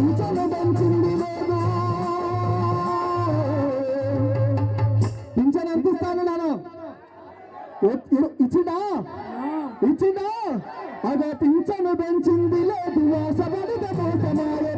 పింఛను పెంచింది లేదు? పింఛన్ ఎంత ఇస్తాను నాను ఇచ్చిందా ఇచ్చిందా అదో పింఛను పెంచింది లేదు ఆశపడిత మోసమాయే.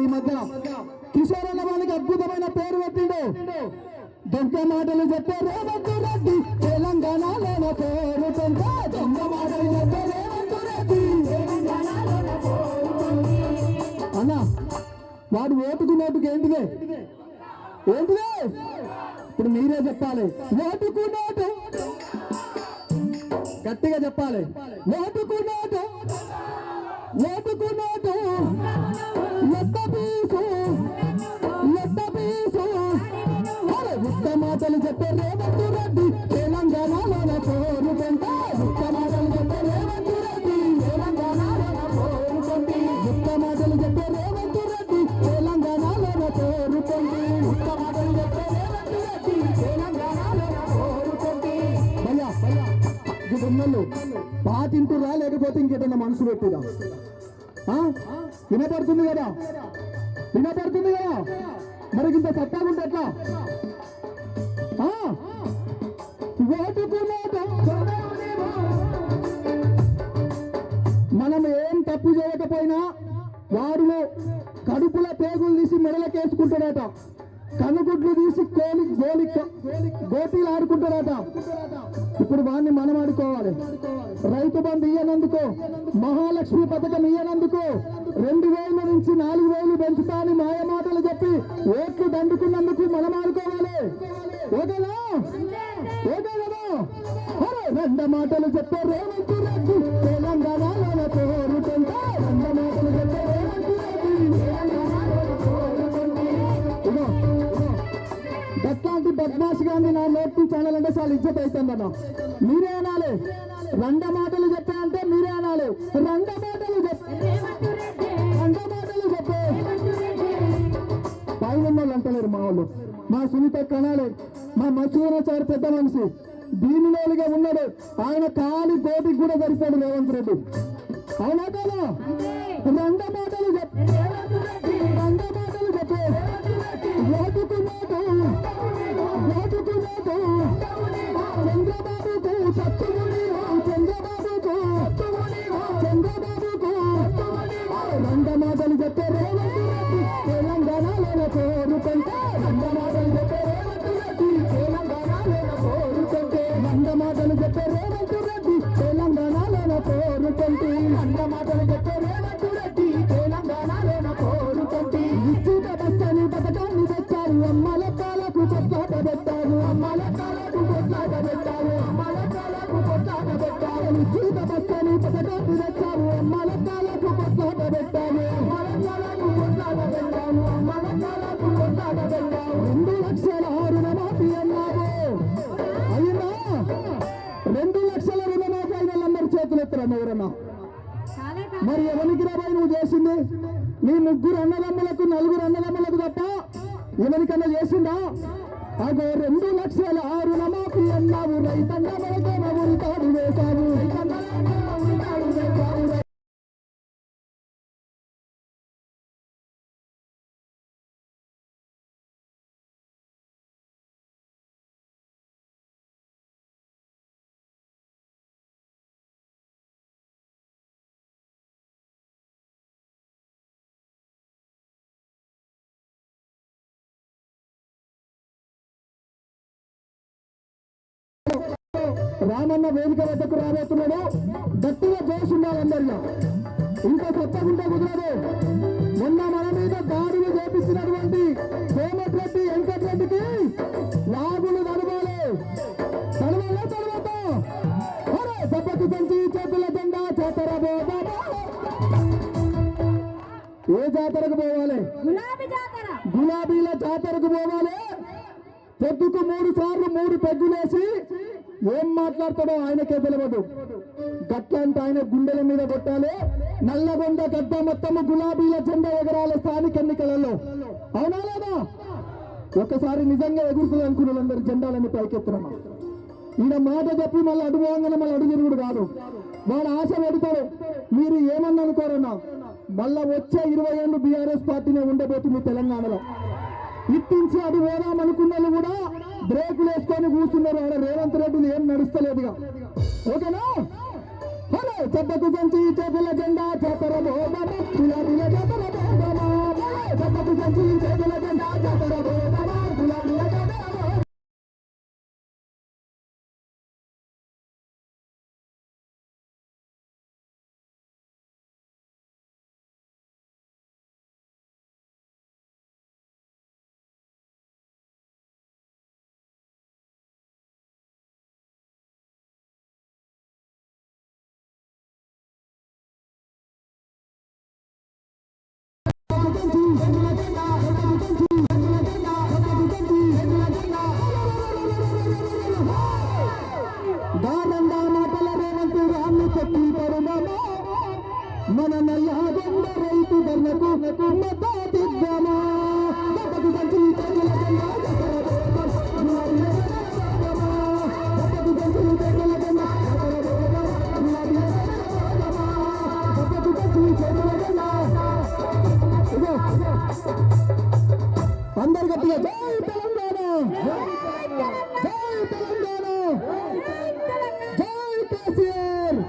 ఈ మధ్య కిషోర్ అన్న వాళ్ళకి అద్భుతమైన పేరు పెట్టిండు. దొంగ మాటలు చెప్పే రేవంత్ రెడ్డి తెలంగాణలో పేరు దొంగ దొంగ మాటలు చెప్పే రేవంత్ రెడ్డి అన్న వాడు ఓటుకు నోటుకు ఏంటిదే? ఏంటిదే? ఇప్పుడు మీరే చెప్పాలి. ఓటుకు నోటు. గట్టిగా చెప్పాలి. ఓటుకు నోటు. ఓటుకు లెక్క పీసు లెక్క పీసు అరే మాటలు చెప్పే రేవంత్ ఇది ఉన్నోళ్ళు పాటింటురా లేకపోతే ఇంకేదన్నా మనసు పెట్టిరా. ఆ? వినపడుతుంది కదా? వినపడుతుంది కదా? మరి ఇంత సత్తాగా ఉంటే ఎట్లా? ఆ? మనం ఏం తప్పు చేయకపోయినా వారిలో కడుపుల పేగులు తీసి మెడలకేసుకుంటాడట. కనుగుడ్లు తీసి కోలి గోలి గోటీలు ఆడుకుంటారట. ఇప్పుడు వాడిని మనం ఆడుకోవాలి. రైతు బంధు ఇయ్యనందుకు మహాలక్ష్మి పథకం ఇయ్యనందుకు రెండు వేల నుంచి నాలుగు వేలు పెంచుతా అని మాయమాటలు చెప్పి ఓట్లు దండుకున్నందుకు మనం ఆడుకోవాలి. ఓకేనా? ఓకే కదా? రెండు మాటలు చెప్పే రేవంత్ రెడ్డి తెలంగాణలో బద్మాష్ గాంధీ చాలా ఇజ్జత్ అవుతుందన్న మీరే అనాలి. రెండు మాటలు చెప్పే అంటే మీరే అనాలి. రెండు మాటలు చెప్పే. రెండ మాటలు చెప్పే. పైన వాళ్ళు అంటలేరు మా వాళ్ళు. మా సునీత కనాలి. మా మసూరాచారి పెద్ద మనిషి. దీనిలోలుగా ఉన్నాడు. ఆయన కాలి కోటికి కూడా సరిపోడు రేవంత్ రెడ్డి. అవునా కదా? రెండు మాటలు చెప్పే. రెండు మాటలు చెప్పే. ఓటుకు మాట మాటలు చెప్పే రేవంత్ రెడ్డి తెలంగాణలో కోరుకుంటే రెండ మాటలు చెప్పే రేవంత్ రెడ్డి తెలంగాణలో కోరుకుంటే రెండ మాటలు చెప్పే రేవంత్ రెడ్డి తెలంగాణలో కోరుకుంటే రెండ మాటలు చెప్పే రెండు లక్షల రుణమాఫీ అన్నారు అయిందా రెండు లక్షల రుణమాఫీ అయిన వాళ్ళందరూ చేతులు ఎత్తురన్న ఎవరన్నా మరి ఎవరికి రాబాయి నువ్వు చేసింది? నీ ముగ్గురు అన్నదమ్ములకు నలుగురు అన్నదమ్ములకు తప్ప ఎవరికన్నా చేసిందా? అగో రెండు లక్షల రుణమాఫీ అన్నావు. రైతన్న మనకేమో ఉరితాడు వేశావు. రైతన్న రామన్న వేదిక వద్దకు రాబోతున్నాడు. గట్టిగా జోష్ ఉండాలి అందరిలో. ఇంకా కొత్తగుంటే కుదరదు. మొన్న మన మీద దాడులు చేపించినటువంటి కోమటిరెడ్డి వెంకటరెడ్డికి లాగులు నడవాలి తడవాలా తర్వాత. దెబ్బకి సంచి చేతుల జెండా చేతర ఏ జాతరకు పోవాలి? గులాబీల జాతరకు పోవాలి. పొద్దుకు మూడు సార్లు మూడు పెగ్గులేసి ఏం మాట్లాడతాడో ఆయనకే తెలియదు గట్లంటే ఆయన గుండెల మీద కొట్టాలి. నల్లగొండ గడ్డ మొత్తము గులాబీల జెండా ఎగరాలి స్థానిక ఎన్నికలలో. అవునా లేదా? ఒకసారి నిజంగా ఎగురుతుంది అనుకున్న వాళ్ళందరూ జెండాలని పైకెత్తురమ్మా. ఈయన మాట చెప్పి మళ్ళీ అడుగుగానే మళ్ళీ అడుగు తిరుగుడు కాదు. వాడు ఆశ పెడతాడు. మీరు ఏమన్నా అనుకోరన్నా. మళ్ళా వచ్చే ఇరవై ఏళ్ళు బీఆర్ఎస్ పార్టీనే ఉండబోతుంది తెలంగాణలో. ఇప్పించి అటు పోదాం అనుకున్న కూడా బ్రేకులు వేసుకొని కూర్చున్నారు. ఆడ రేవంత్ రెడ్డి ఏం నడుస్తలేదుగా ఓకేనా? హలో చెత్తకు సంచి చేతుల జెండా చేతర బోధమా గులాబీల చేతర చెత్తకు సంచి చేతుల మన నల్లాగొండ రైతు ధర్మకు మద్దతిద్దామా అందరు గట్టిగా జై తెలంగాణ! జై తెలంగాణ! జై కేసీఆర్!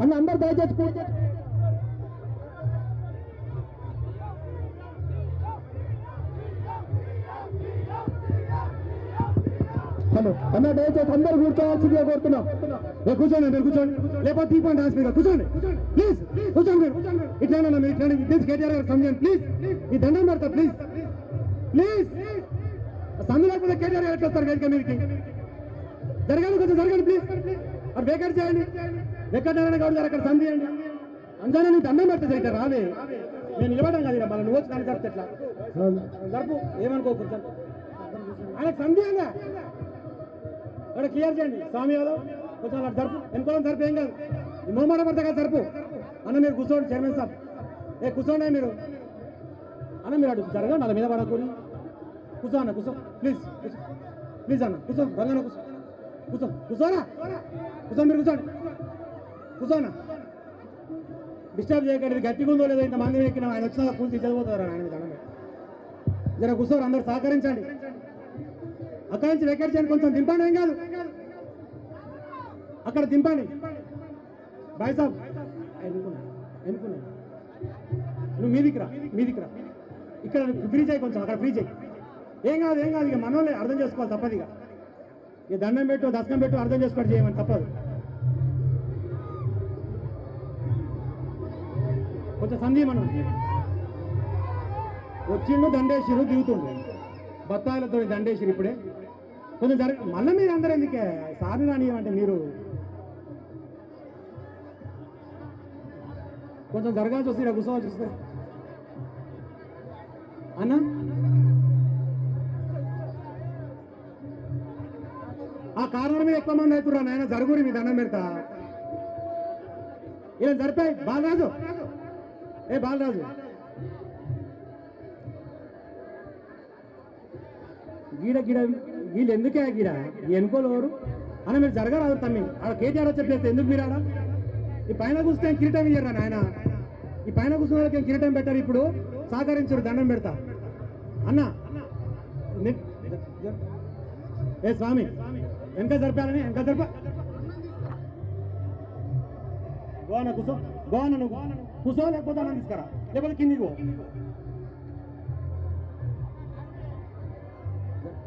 అన్న అందరు దయచేసి కూర్చో హలో అన్న దయచేసి అందరు కూర్చోవాల్సిందిగా కోరుతున్నాం. ఏ కూర్చోండి మీరు కూర్చోండి. లేకపోతే తీపండి హాస్పిటల్ కూర్చోండి. ప్లీజ్ కూర్చోండి. మీరు ఇట్లా మీరు ఇట్లా ప్లీజ్ కేటీఆర్ గారు సమझండి ప్లీజ్ ఈ దండం పెడతా ప్లీజ్ ప్లీజ్ సమయం లేకపోతే కేటీఆర్ గారు ఎట్లా వస్తారు వేదిక మీదకి? జరగండి కొంచెం జరగండి ప్లీజ్ అటు వేకట్ చేయండి. వెంకటనారాయణ గౌడ్ గారు అక్కడ సంధి చేయండి. అంజనా నీకు దండం పెడతా సరిగ్గా రాలే నేను నిలబడడం కాదు ఇక్కడ మళ్ళీ నువ్వు వచ్చి దాన్ని జరుపుతా ఎట్లా? జరుపు. ఏమనుకో కూర్చోండి ఆయనకు సంధి అన్నా అక్కడ క్లియర్ చేయండి. స్వామి యాదవ్. కొంచెం అలా జరుపు. ఎన్నుకోవడం జరుపు ఏం కాదు. ఈ మొహమాట పడతా కదా జరుపు. అన్న మీరు కూర్చోండి చైర్మన్ సాబ్. ఏ కూర్చోండి మీరు. అన్న మీరు అటు జరగండి అలా మీద పడకూడదు. కూర్చో అన్న కూర్చో. ప్లీజ్ ప్లీజ్ అన్న కూర్చో రంగన్న కూర్చో. కూర్చో కూర్చోనా కూర్చో మీరు కూర్చోండి. కూర్చోనా డిస్టర్బ్ చేయకండి గట్టిగా ఉందో లేదో ఇంత మంది ఎక్కిన ఆయన వచ్చిన కూల్ తీసేపోతారు ఆయన మీద జర కూర్చోరు అందరు సహకరించండి. అక్కడి నుంచి వెకెట్ చేయండి కొంచెం దింపండి ఏం కాదు. అక్కడ దింపండి. బాయ్ సాబ్. నువ్వు మీదికి రా మీదికి రా. ఇక్కడ ఫ్రీ చేయి కొంచెం అక్కడ ఫ్రీ చేయి. ఏం కాదు ఏం కాదు ఇక మనోళ్ళే అర్థం చేసుకోవాలి తప్పదు ఇక. ఇక దండం పెట్టు దశకం పెట్టు అర్థం చేసుకోవడం చేయమని తప్పదు. కొంచెం సంధి మనం వచ్చిండు దండేసిరు దిగుతుండు. బత్తాయిలతో దండేశ్వరు ఇప్పుడే. కొంచెం జరగ మళ్ళీ మీరు అందరూ ఎందుకే? సారి రానియమంటే మీరు కొంచెం జరగాల్సి చూస్తే ఇక్కడ కూర్చోవాల్సి చూస్తే. అన్న? ఆ కార్నర్ మీద ఎక్కువ మంది అవుతుర్రా నాయన జరుగురి మీ దండం పెడతా. ఇలా జరిపాయి బాలరాజు. ఏ బాలరాజు. గీడ గీడ వీళ్ళు ఎందుకే గీడ? ఎనుకోలేరు అన్న మీరు జరగరాదు తమ్మి. ఆడ కేటీఆర్ వచ్చే ప్లేస్ ఎందుకు మీరు ఆడ? ఈ పైన చూస్తే కిరీటం ఇయ్యరా నాయన. ఈ పైన కూర్చున్న వాళ్ళకి కిరీటం పెట్టారు ఇప్పుడు? సహకరించరు దండం పెడతా. అన్న. ఏ స్వామి వెనక జరిపాలని వెనక జరిప. గోవన కూర్చో గోవన నువ్వు. కూర్చో లేకపోతే అన్నం తీసుకురా. లేకపోతే కిందికి పో.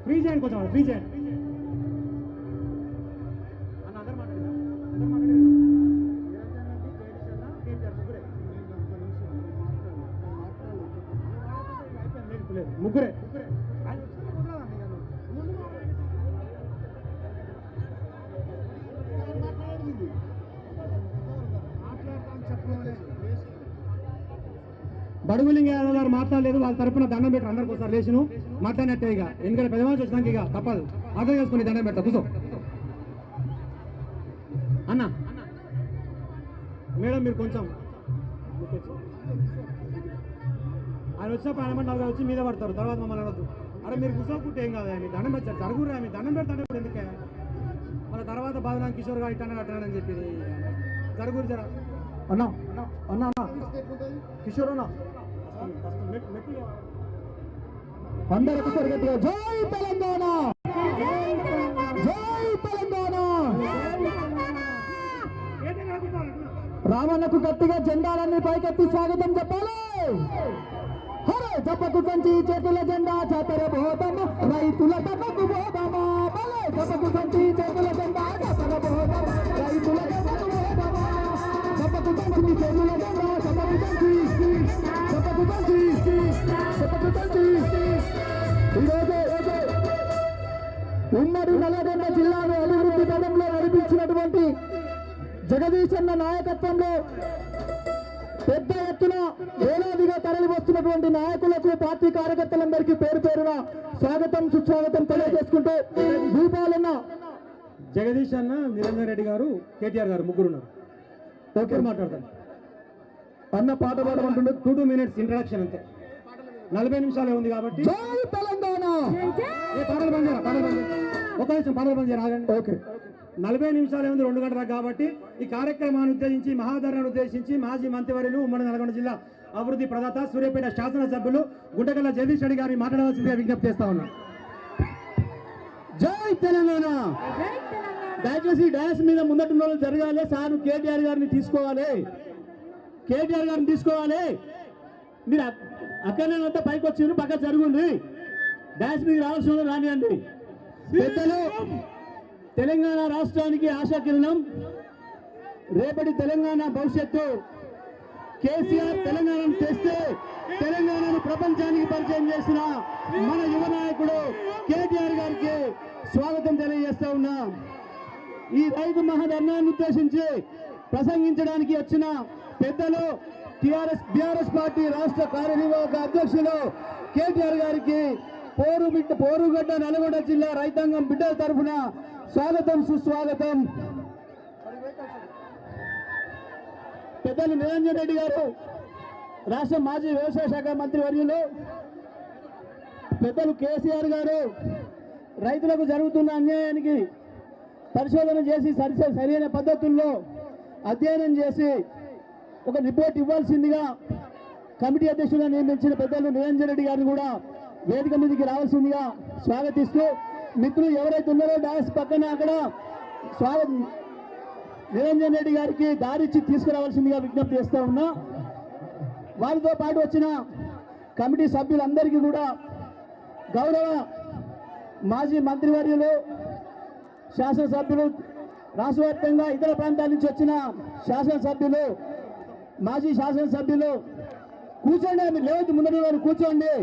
ఫ్రీ చేయండి కొంచెం ఫ్రీ చేయండి బడుగులింగ యాదవ్ గారు మాట్లాడలేదు వాళ్ళ తరపున దండం పెట్టారు అందరికి ఒకసారి లేచిను. మాట్లాడినట్టే ఇక? ఎందుకంటే పెద్దవాళ్ళు వచ్చినాక ఇక తప్పదు. అర్థం చేసుకుని దండం పెట్ట కూర్చో. అన్న. మేడం మీరు కొంచెం. ఆయన వచ్చినప్పుడు ఆయన మంటే వచ్చి మీద పడతారు తర్వాత మమ్మల్ని అనొద్దు అరే మీరు కూర్చోకుంటే ఏం కాదు మీ దండం పెట్టారు జరుగురా మీ దండం పెడతాడు ఎందుకే మన తర్వాత బాధనా కిషోర్ గారు ఇట్లా కట్టానని చెప్పి. జరుగురు జరా. అన్నా అన్నా అన్నా. కిషోర్ అన్న అందరూ ఒకసారి గట్టిగా జై తెలంగాణ! జై తెలంగాణ! రావణకు గట్టిగా జెండాలన్నీ పైకెత్తి స్వాగతం చెప్పాలి. హరే జపకు సంచి చేతుల జెండా చేతర పోతాము రైతుల జపకు బోధమా భలే జపకు సంచి చేతుల నల్లగొండ జిల్లాను అభివృద్ధి పదంలో నడిపించినటువంటి జగదీశ్ అన్న నాయకత్వంలో పెద్ద ఎత్తున వేలాదిగా తరలి వస్తున్నటువంటి నాయకులకు పార్టీ కార్యకర్తలందరికీ పేరు పేరున స్వాగతం సుస్వాగతం తెలియజేసుకుంటూ భూపాలన్న జగదీష్ అన్న నిరంజన్ రెడ్డి గారు కేటీఆర్ గారు ముగ్గురు ఉన్నారు. ఓకే. మాట్లాడతాను అన్న పాట పాడమంటుండే. టూ టూ మినిట్స్ ఇంట్రడక్షన్ అంతే. నలభై నిమిషాలే ఉంది కాబట్టి. తెలంగాణ! పాటలు పాటలు ఒక నిమిషం చేయరా ఆగండి ఓకే. నలభై నిమిషాలే ఉంది రెండు గంటలకు కాబట్టి ఈ కార్యక్రమాన్ని ఉద్దేశించి మహాధరణను ఉద్దేశించి మాజీ మంత్రివర్యులు ఉమ్మడి నల్గొండ జిల్లా అభివృద్ధి ప్రదాత సూర్యాపేట శాసనసభ్యులు గుంటకల్ల జగదీష్ రెడ్డి గారిని మాట్లాడవలసిందిగా విజ్ఞప్తి చేస్తా ఉన్నా. జై తెలంగాణ. దయచేసి డయాస్ మీద ముందటి రోజులు జరగాలి సార్ కేటీఆర్ గారిని తీసుకోవాలి. కేటీఆర్ గారిని తీసుకోవాలి. మీరు అక్- అక్కడనే అంతా పైకి వచ్చారు పక్క జరుగుంది. డాన్స్ మీకు రావాల్సిన రానియండి. పెద్దలు తెలంగాణ రాష్ట్రానికి ఆశా కిరణం. రేపటి తెలంగాణ భవిష్యత్తు. కేసీఆర్ తెలంగాణను తెస్తే తెలంగాణను ప్రపంచానికి పరిచయం చేసిన మన యువ నాయకుడు కేటీఆర్ గారికి స్వాగతం తెలియజేస్తా ఉన్నా. ఈ రైతు మహాధర్నాన్ని ఉద్దేశించి ప్రసంగించడానికి వచ్చిన పెద్దలు టిఆర్ఎస్ బిఆర్ఎస్ పార్టీ రాష్ట్ర కార్యనిర్వాహక అధ్యక్షులు కేటీఆర్ గారికి పోరు బిడ్డ పోరుగడ్డ నల్గొండ జిల్లా రైతాంగం బిడ్డల తరఫున స్వాగతం సుస్వాగతం. పెద్దలు నిరంజన్ రెడ్డి గారు రాష్ట్ర మాజీ వ్యవసాయ శాఖ మంత్రి వర్యులు పెద్దలు కేసీఆర్ గారు రైతులకు జరుగుతున్న అన్యాయానికి పరిశోధన చేసి సరి సరైన పద్ధతుల్లో అధ్యయనం చేసి ఒక రిపోర్ట్ ఇవ్వాల్సిందిగా కమిటీ అధ్యక్షులుగా నియమించిన పెద్దలు నిరంజన్ రెడ్డి గారిని కూడా వేదిక మీదకి రావాల్సిందిగా స్వాగతిస్తూ మిత్రులు ఎవరైతే ఉన్నారో డాన్స్ పక్కన అక్కడ స్వాగతం. నిరంజన్ రెడ్డి గారికి దారిచ్చి తీసుకురావాల్సిందిగా విజ్ఞప్తి చేస్తూ ఉన్నా. వారితో పాటు వచ్చిన కమిటీ సభ్యులందరికీ కూడా గౌరవ మాజీ మంత్రివర్యులు శాసనసభ్యులు రాష్ట్ర వ్యాప్తంగా ఇతర ప్రాంతాల నుంచి వచ్చిన శాసనసభ్యులు మాజీ శాసనసభ్యులు కూర్చోండి మీరు లేవద్దు వారు కూర్చోండి.